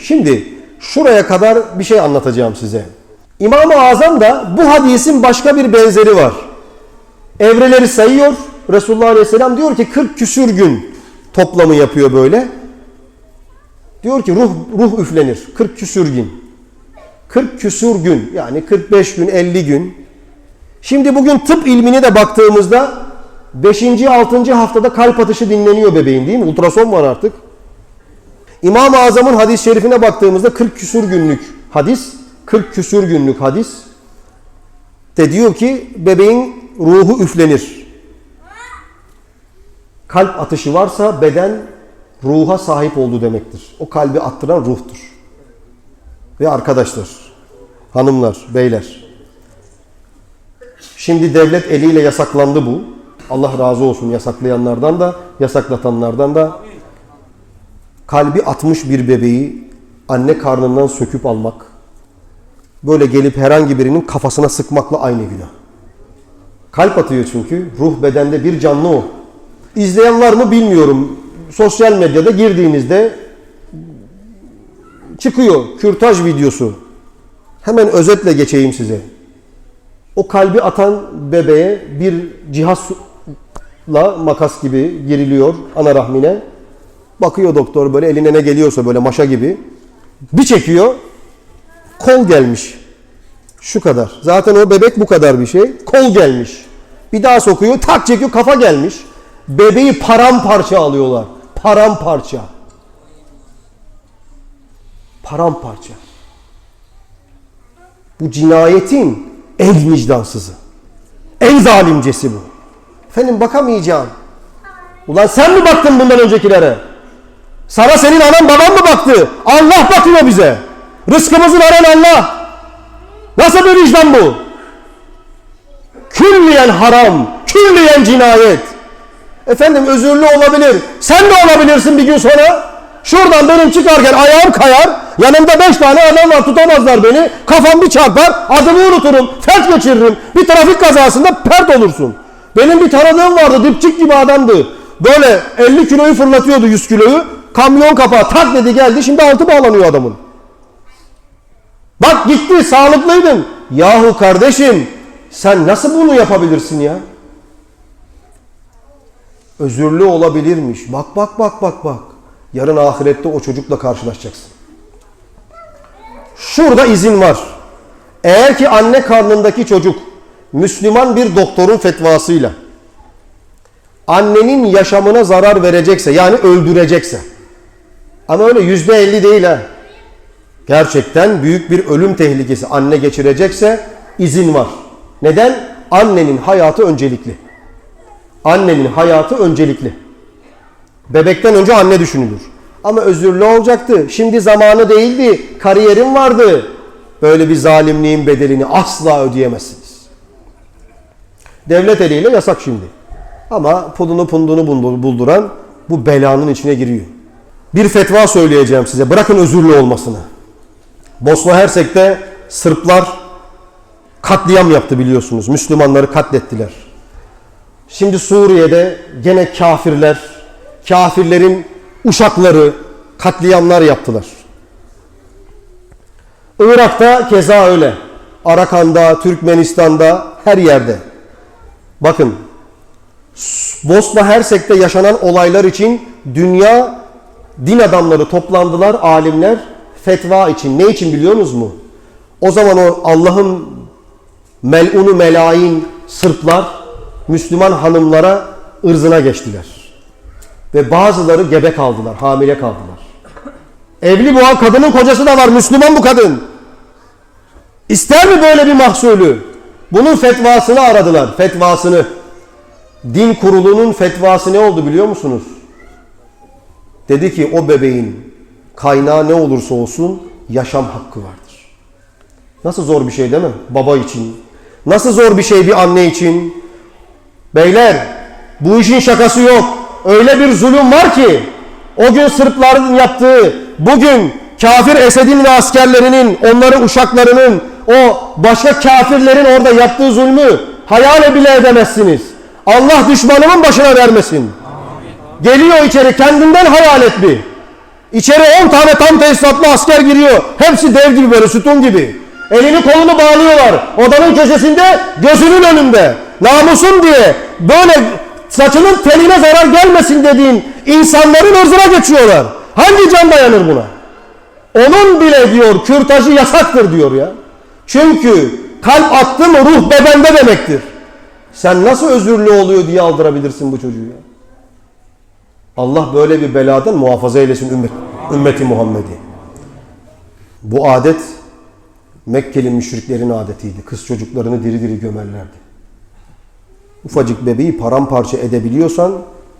Şimdi şuraya kadar bir şey anlatacağım size. İmam-ı Azam da bu hadisin başka bir benzeri var. Evreleri sayıyor. Resulullah Aleyhisselam diyor ki 40 küsür gün toplamı yapıyor böyle. Diyor ki ruh ruh üflenir 40 küsür gün. 40 küsür gün yani 45 gün 50 gün. Şimdi bugün tıp ilmine de baktığımızda 5. 6. haftada kalp atışı dinleniyor bebeğin değil mi? Ultrason var artık. İmam-ı Azam'ın hadis-i şerifine baktığımızda 40 küsür günlük hadis, 40 küsür günlük hadis de diyor ki bebeğin ruhu üflenir. Kalp atışı varsa beden ruha sahip oldu demektir. O kalbi attıran ruhtur. Ve arkadaşlar, hanımlar, beyler. Şimdi devlet eliyle yasaklandı bu. Allah razı olsun yasaklayanlardan da, yasaklatanlardan da. Kalbi atmış bir bebeği anne karnından söküp almak, böyle gelip herhangi birinin kafasına sıkmakla aynı günah. Kalp atıyor çünkü. Ruh bedende bir canlı o. İzleyen var mı bilmiyorum. Sosyal medyada girdiğinizde çıkıyor kürtaj videosu. Hemen özetle geçeyim size. O kalbi atan bebeğe bir cihazla makas gibi giriliyor ana rahmine. Bakıyor doktor böyle eline ne geliyorsa böyle maşa gibi. Bir çekiyor. Kol gelmiş. Şu kadar. Zaten o bebek bu kadar bir şey. Kol gelmiş. Bir daha sokuyor. Tak çekiyor. Kafa gelmiş. Bebeği paramparça alıyorlar. Paramparça. Paramparça. Bu cinayetin en vicdansızı. En zalimcesi bu. Efendim bakamayacağım. Ulan sen mi baktın bundan öncekilere? Sana senin anan baban mı baktı? Allah bakıyor bize. Rızkımızı veren Allah. Nasıl bir vicdan bu? Külliyen haram, külliyen cinayet. Efendim özürlü olabilir. Sen de olabilirsin bir gün sonra. Şuradan benim çıkarken ayağım kayar. Yanımda beş tane adam var tutamazlar beni. Kafam bir çarpar. Adımı unuturum. Felç geçiririm. Bir trafik kazasında pert olursun. Benim bir tanıdığım vardı. Dipçik gibi adamdı. Böyle 50 kiloyu fırlatıyordu 100 kiloyu. Kamyon kapağı tak dedi geldi. Şimdi altı bağlanıyor adamın. Bak gitti sağlıklıydın. Yahu kardeşim sen nasıl bunu yapabilirsin ya? Özürlü olabilirmiş. Bak bak bak bak bak. Yarın ahirette o çocukla karşılaşacaksın. Şurada izin var. Eğer ki anne karnındaki çocuk Müslüman bir doktorun fetvasıyla annenin yaşamına zarar verecekse yani öldürecekse ama öyle yüzde elli değil ha. Gerçekten büyük bir ölüm tehlikesi anne geçirecekse izin var. Neden? Annenin hayatı öncelikli. Annenin hayatı öncelikli. Bebekten önce anne düşünülür. Ama özürlü olacaktı. Şimdi zamanı değildi. Kariyerim vardı. Böyle bir zalimliğin bedelini asla ödeyemezsiniz. Devlet eliyle yasak şimdi. Ama pudunu pundunu bulduran bu belanın içine giriyor. Bir fetva söyleyeceğim size. Bırakın özürlü olmasını. Bosna Hersek'te Sırplar katliam yaptı biliyorsunuz. Müslümanları katlettiler. Şimdi Suriye'de gene kafirler, kafirlerin uşakları katliamlar yaptılar. Irak'ta keza öyle. Arakan'da, Türkmenistan'da, her yerde. Bakın, Bosna Hersek'te yaşanan olaylar için dünya din adamları toplandılar, alimler fetva için. Ne için biliyorsunuz mu? O zaman o Allah'ın melunu melayin Sırplar Müslüman hanımlara ırzına geçtiler. Ve bazıları gebe kaldılar, hamile kaldılar. Evli bu kadının kocası da var, Müslüman bu kadın. İster mi böyle bir mahsulü? Bunun fetvasını aradılar, fetvasını. Din kurulunun fetvası ne oldu biliyor musunuz? Dedi ki o bebeğin kaynağı ne olursa olsun yaşam hakkı vardır. Nasıl zor bir şey değil mi? Baba için. Nasıl zor bir şey bir anne için. Beyler bu işin şakası yok. Öyle bir zulüm var ki o gün Sırpların yaptığı bugün kafir Esed'in ve askerlerinin onların uşaklarının o başka kafirlerin orada yaptığı zulmü hayal bile edemezsiniz. Allah düşmanımın başına vermesin. Geliyor içeri kendinden hayal et bir. İçeri 10 tane tam tesisatlı asker giriyor. Hepsi dev gibi böyle sütun gibi. Elini kolunu bağlıyorlar. Odanın köşesinde gözünün önünde. Namusun diye böyle saçının teline zarar gelmesin dediğin insanların ırzına geçiyorlar. Hangi can dayanır buna? Onun bile diyor kürtajı yasaktır diyor ya. Çünkü kalp attı mı ruh bedende demektir. Sen nasıl özürlü oluyor diye aldırabilirsin bu çocuğu ya. Allah böyle bir beladan muhafaza eylesin ümmet, ümmeti Muhammed'i. Bu adet Mekkeli müşriklerin adetiydi. Kız çocuklarını diri diri gömerlerdi. Ufacık bebeği paramparça edebiliyorsan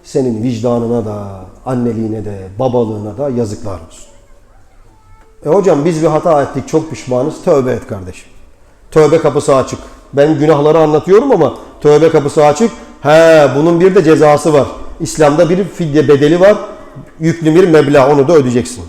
senin vicdanına da, anneliğine de, babalığına da yazıklar olsun. E hocam biz bir hata ettik, çok pişmanız. Tövbe et kardeşim. Tövbe kapısı açık. Ben günahları anlatıyorum ama tövbe kapısı açık. He, bunun bir de cezası var. İslam'da bir fidye bedeli var. Yüklü bir meblağ onu da ödeyeceksin.